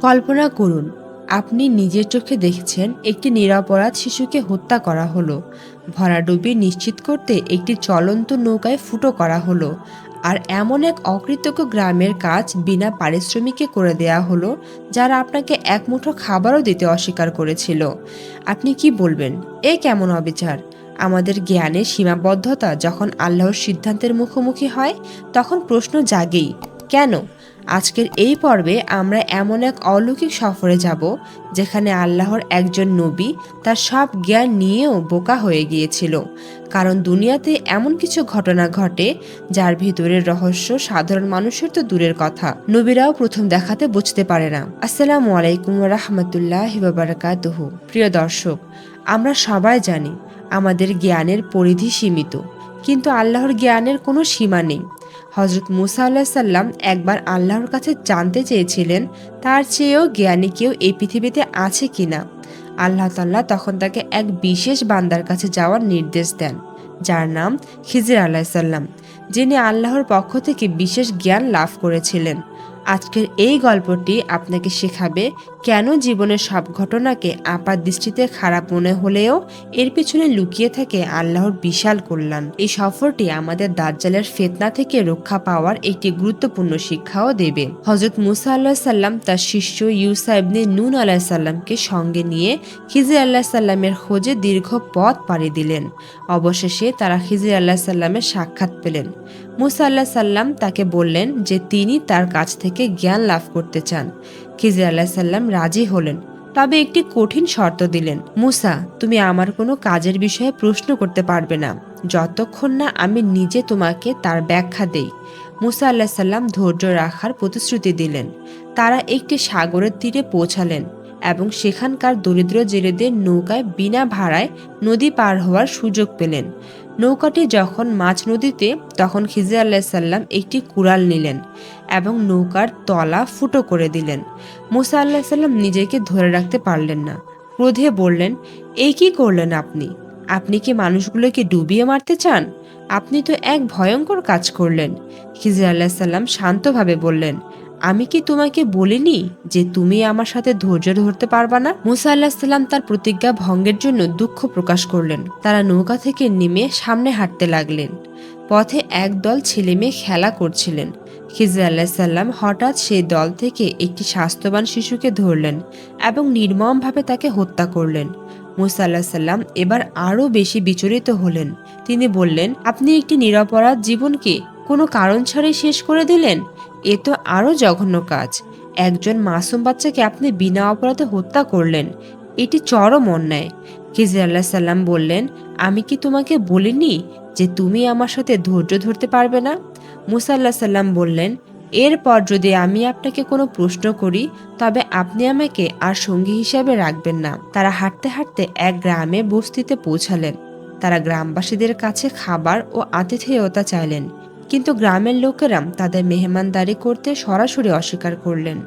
কল্পনা করুন, আপনি নিজের চোখে দেখছেন একটি নিরাপরাধ শিশুকে হত্যা করা হলো। ভরাডুবি নিশ্চিত করতে একটি চলন্ত নৌকায় ফুটো করা হলো আর এমন এক অকৃতজ্ঞ গ্রামের কাজ বিনা পারিশ্রমিকে করে দেয়া হলো যারা আপনাকে এক মুঠো খাবারও দিতে অস্বীকার করেছিল। আপনি কি বলবেন? এ কেমন অবিচার? আমাদের জ্ঞানের সীমাবদ্ধতা যখন আল্লাহর সিদ্ধান্তের মুখোমুখি হয়, তখন প্রশ্ন জাগেই। কেন? আজকের এই পর্বে আমরা এমন এক অলৌকিক সফরে যাব, যেখানে আল্লাহর একজন নবী তার সব জ্ঞান নিয়েও বোকা হয়ে গিয়েছিল। কারণ দুনিয়াতে এমন কিছু ঘটনা ঘটে, যার ভিতরের রহস্য সাধারণ মানুষের তো দূরের কথা। নবীরাও প্রথম দেখাতে বুঝতে পারে না। আসসালামু আলাইকুম রহমতুল্লাহ বারাকাতুহ। প্রিয় দর্শক, আমরা সবাই জানি, আমাদের জ্ঞানের পরিধি সীমিত। কিন্তু আল্লাহর জ্ঞানের কোনো সীমা নেই। হজরত মুসা আল্লাহ সাল্লাম একবার আল্লাহর কাছে জানতে চেয়েছিলেন, তার চেয়েও জ্ঞানী কেউ এই পৃথিবীতে আছে কিনা। আল্লাহ তাল্লাহ তখন তাকে এক বিশেষ বান্দার কাছে যাওয়ার নির্দেশ দেন, যার নাম খিজির আল্লাহ সাল্লাম যিনি আল্লাহর পক্ষ থেকে বিশেষ জ্ঞান লাভ করেছিলেন। আজকের এই গল্পটি আপনাকে শেখাবে কেন জীবনের সব ঘটনাকে আপাত দৃষ্টিতে খারাপ মনে হলেও এর পিছনে লুকিয়ে থাকে আল্লাহর বিশাল কল্যাণ। এই সফরটি আমাদের দাজ্জালের ফেতনা থেকে রক্ষা পাওয়ার একটি গুরুত্বপূর্ণ শিক্ষাও দেবে। হজরত মুসা আল্লাহ সাল্লাম তার শিষ্য ইউসা ইবনে নুন আল্লাহ সাল্লামকে সঙ্গে নিয়ে খিজির আল্লাহ সাল্লামের খোঁজে দীর্ঘ পথ পাড়ি দিলেন। অবশেষে তারা খিজির আল্লাহ সাল্লামের সাক্ষাৎ পেলেন। মুসা আল্লাহ সাল্লাম তাকে বললেন যে তিনি তার কাছ থেকে জ্ঞান লাভ করতে চান। খিজির আল্লাহ সাল্লাম রাজি হলেন। তবে একটি কঠিন শর্ত দিলেন, মুসা, তুমি আমার কোনো কাজের বিষয়ে প্রশ্ন করতে পারবে না। যতক্ষণ না আমি নিজে তোমাকে তার ব্যাখ্যা দেই। মুসা আল্লাহ সাল্লাম ধৈর্য রাখার প্রতিশ্রুতি দিলেন। তারা একটি সাগরের তীরে পৌঁছালেন। এবং সেখানকার দরিদ্র জেলেদের নৌকায় বিনা ভাড়ায় নদী পার হওয়ার সুযোগ পেলেন। নৌকাটি যখন মাঝ নদীতে, তখন খিজে আল্লাহ সাল্লাম একটি কুড়াল নিলেন এবং নৌকার তলা ফুটো করে দিলেন। মুসা আল্লাহ সাল্লাম নিজেকে ধরে রাখতে পারলেন না। ক্রোধে বললেন এই কি করলেন আপনি? আপনি কি মানুষগুলোকে ডুবিয়ে মারতে চান? আপনি তো এক ভয়ঙ্কর কাজ করলেন। খিজির আল্লাহ সাল্লাম শান্তভাবে বললেন আমি কি তোমাকে বলিনি যে তুমি আমার সাথে ধৈর্য ধরতে পারবা না? মুসা আল্লাহ সাল্লাম তার প্রতিজ্ঞা ভঙ্গের জন্য দুঃখ প্রকাশ করলেন। তারা নৌকা থেকে নেমে সামনে হাঁটতে লাগলেন। পথে এক দল ছেলে মেয়ে খেলা করছিলেন। খিজির আল্লাহ সাল্লাম হঠাৎ সেই দল থেকে একটি স্বাস্থ্যবান শিশুকে ধরলেন এবং নির্মমভাবে তাকে হত্যা করলেন। মুসা আল্লাহ সাল্লাম এবার আরও বেশি বিচলিত হলেন। তিনি বললেন, আপনি একটি নিরপরাধ জীবনকে কোনো কারণ ছাড়াই শেষ করে দিলেন? এ তো আরও জঘন্য কাজ। একজন মাসুম বাচ্চাকে আপনি বিনা অপরাধে হত্যা করলেন। এটি চরম অন্যায়। খিজির আল্লাহ সাল্লাম বললেন, আমি কি তোমাকে বলিনি যে তুমি আমার সাথে ধৈর্য ধরতে পারবে না? মুসা আল্লাহ সাল্লাম বললেন, এরপর যদি আমি আপনাকে কোনো প্রশ্ন করি, তবে আপনি আমাকে আর সঙ্গী হিসাবে রাখবেন না। তারা হাঁটতে হাঁটতে এক গ্রামে বস্তিতে পৌঁছালেন। তারা গ্রামবাসীদের কাছে খাবার ও আতিথেয়তা চাইলেন। কিন্তু গ্রামের লোকেরা তাদের মেহমানদারি করতে সরাসরি অস্বীকার করলেন।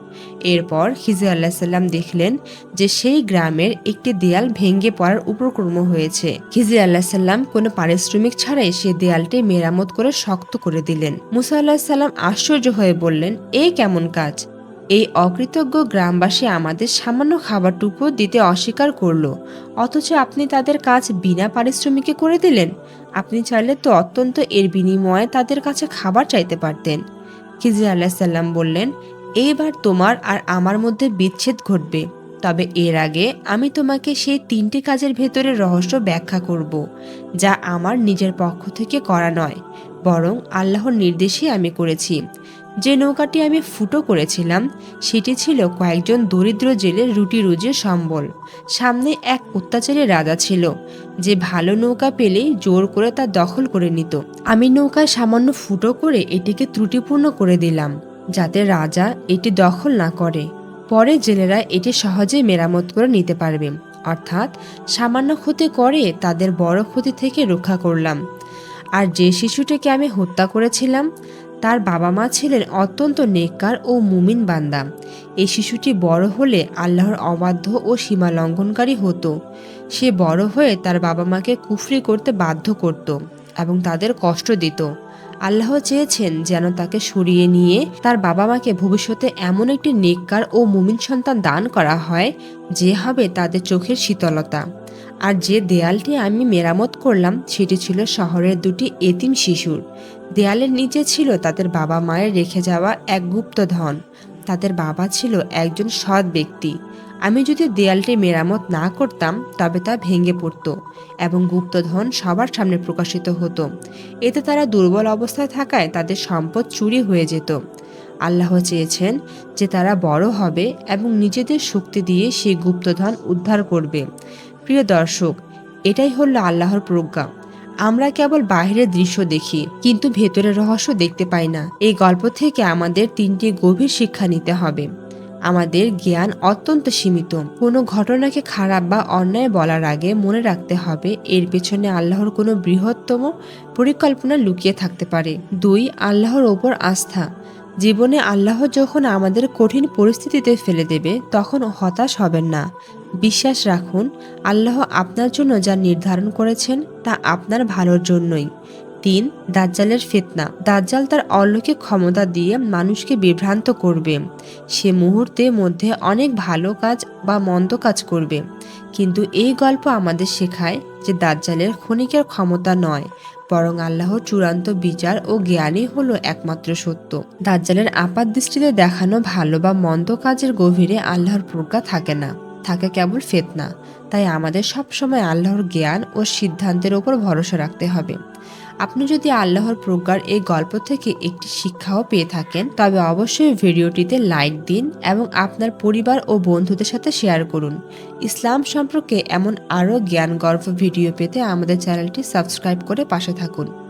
এরপর খিজি আল্লাহ সাল্লাম দেখলেন যে সেই গ্রামের একটি দেয়াল ভেঙে পড়ার উপক্রম হয়েছে। খিজি আল্লাহ সাল্লাম কোনো পারিশ্রমিক ছাড়াই সে দেয়ালটি মেরামত করে শক্ত করে দিলেন। মুসা আল্লাহ সাল্লাম আশ্চর্য হয়ে বললেন এই কেমন কাজ? এই অকৃতজ্ঞ গ্রামবাসী আমাদের সামান্য খাবারটুকু দিতে অস্বীকার করল। অথচ আপনি তাদের কাজ বিনা পারিশ্রমিকে করে দিলেন। আপনি চাইলে তো অত্যন্ত এর বিনিময়ে তাদের কাছে খাবার চাইতে পারতেন। খিজির আল্লাহ সাল্লাম বললেন, এইবার তোমার আর আমার মধ্যে বিচ্ছেদ ঘটবে। তবে এর আগে আমি তোমাকে সেই তিনটি কাজের ভেতরে রহস্য ব্যাখ্যা করব, যা আমার নিজের পক্ষ থেকে করা নয়, বরং আল্লাহর নির্দেশে আমি করেছি। যে নৌকাটি আমি ফুটো করেছিলাম, সেটি ছিল কয়েকজন দরিদ্র জেলের রুটি রুজির সম্বল। সামনে এক অত্যাচারী রাজা ছিল, যে ভালো নৌকা পেলেই জোর করে তা দখল করে নিত। আমি নৌকায় সামান্য ফুটো করে এটিকে ত্রুটিপূর্ণ করে দিলাম, যাতে রাজা এটি দখল না করে। পরে জেলেরা এটি সহজে মেরামত করে নিতে পারবে, অর্থাৎ সামান্য ক্ষতি করে তাদের বড় ক্ষতি থেকে রক্ষা করলাম। আর যে শিশুটিকে আমি হত্যা করেছিলাম তার বাবা মা ছিলেন অত্যন্ত নেককার ও মুমিন বান্দা। এই শিশুটি বড় হলে আল্লাহর অবাধ্য ও সীমা লঙ্ঘনকারী হতো। সে বড় হয়ে তার বাবা মাকে কুফরি করতে বাধ্য করত এবং তাদের কষ্ট দিত। আল্লাহ চেয়েছেন যেন তাকে সরিয়ে নিয়ে তার বাবা মাকে ভবিষ্যতে এমন একটি নেককার ও মুমিন সন্তান দান করা হয় যে হবে তাদের চোখের শীতলতা। আর যে দেয়ালটি আমি মেরামত করলাম, সেটি ছিল শহরের দুটি এতিম শিশুর। দেয়ালের নিচে ছিল তাদের বাবা মায়ের রেখে যাওয়া এক গুপ্তধন তাদের বাবা ছিল একজন সৎ ব্যক্তি। আমি যদি দেয়ালটি মেরামত না করতাম, তবে তা ভেঙে পড়তো এবং গুপ্তধন সবার সামনে প্রকাশিত হতো। এতে তারা দুর্বল অবস্থায় থাকায় তাদের সম্পদ চুরি হয়ে যেত। আল্লাহ চেয়েছেন যে তারা বড় হবে এবং নিজেদের শক্তি দিয়ে সেই গুপ্তধন উদ্ধার করবে। প্রিয় দর্শক, এটাই হলো আল্লাহর প্রজ্ঞা। আমরা কেবল বাহিরের দৃশ্য দেখি, কিন্তু ভেতরের রহস্য দেখতে পাই না। এই গল্প থেকে আমাদের তিনটি গভীর শিক্ষা নিতে হবে। আমাদের জ্ঞান অত্যন্ত সীমিত। কোনো ঘটনাকে খারাপ বা অন্যায় বলার আগে মনে রাখতে হবে, এর পেছনে আল্লাহর কোনো বৃহত্তম পরিকল্পনা লুকিয়ে থাকতে পারে। দুই, আল্লাহর ওপর আস্থা। জীবনে আল্লাহ যখন আমাদের কঠিন পরিস্থিতিতে ফেলে দেবে, তখন হতাশ হবেন না। বিশ্বাস রাখুন, আল্লাহ আপনার জন্য যা নির্ধারণ করেছেন, তা আপনার ভালোর জন্যই। তিন, দাজ্জালের ফেতনা। দাজ্জাল তার অলৌকিক ক্ষমতা দিয়ে মানুষকে বিভ্রান্ত করবে। সে মুহূর্তের মধ্যে অনেক ভালো কাজ বা মন্দ কাজ করবে। কিন্তু এই গল্প আমাদের শেখায় যে দাজ্জালের ক্ষণিকের ক্ষমতা নয় বরং আল্লাহর চূড়ান্ত বিচার ও জ্ঞানই হল একমাত্র সত্য। দাজ্জালের আপাত দৃষ্টিতে দেখানো ভালো বা মন্দ কাজের গভীরে আল্লাহর প্রজ্ঞা থাকে না। থাকে কেবল ফেতনা। তাই আমাদের সবসময় আল্লাহর জ্ঞান ও সিদ্ধান্তের ওপর ভরসা রাখতে হবে। আপনি যদি আল্লাহর প্রজ্ঞার এই গল্প থেকে একটি শিক্ষাও পেয়ে থাকেন, তবে অবশ্যই ভিডিওটিতে লাইক দিন এবং আপনার পরিবার ও বন্ধুদের সাথে শেয়ার করুন। ইসলাম সম্পর্কে এমন আরও জ্ঞানগর্ভ ভিডিও পেতে আমাদের চ্যানেলটি সাবস্ক্রাইব করে পাশে থাকুন।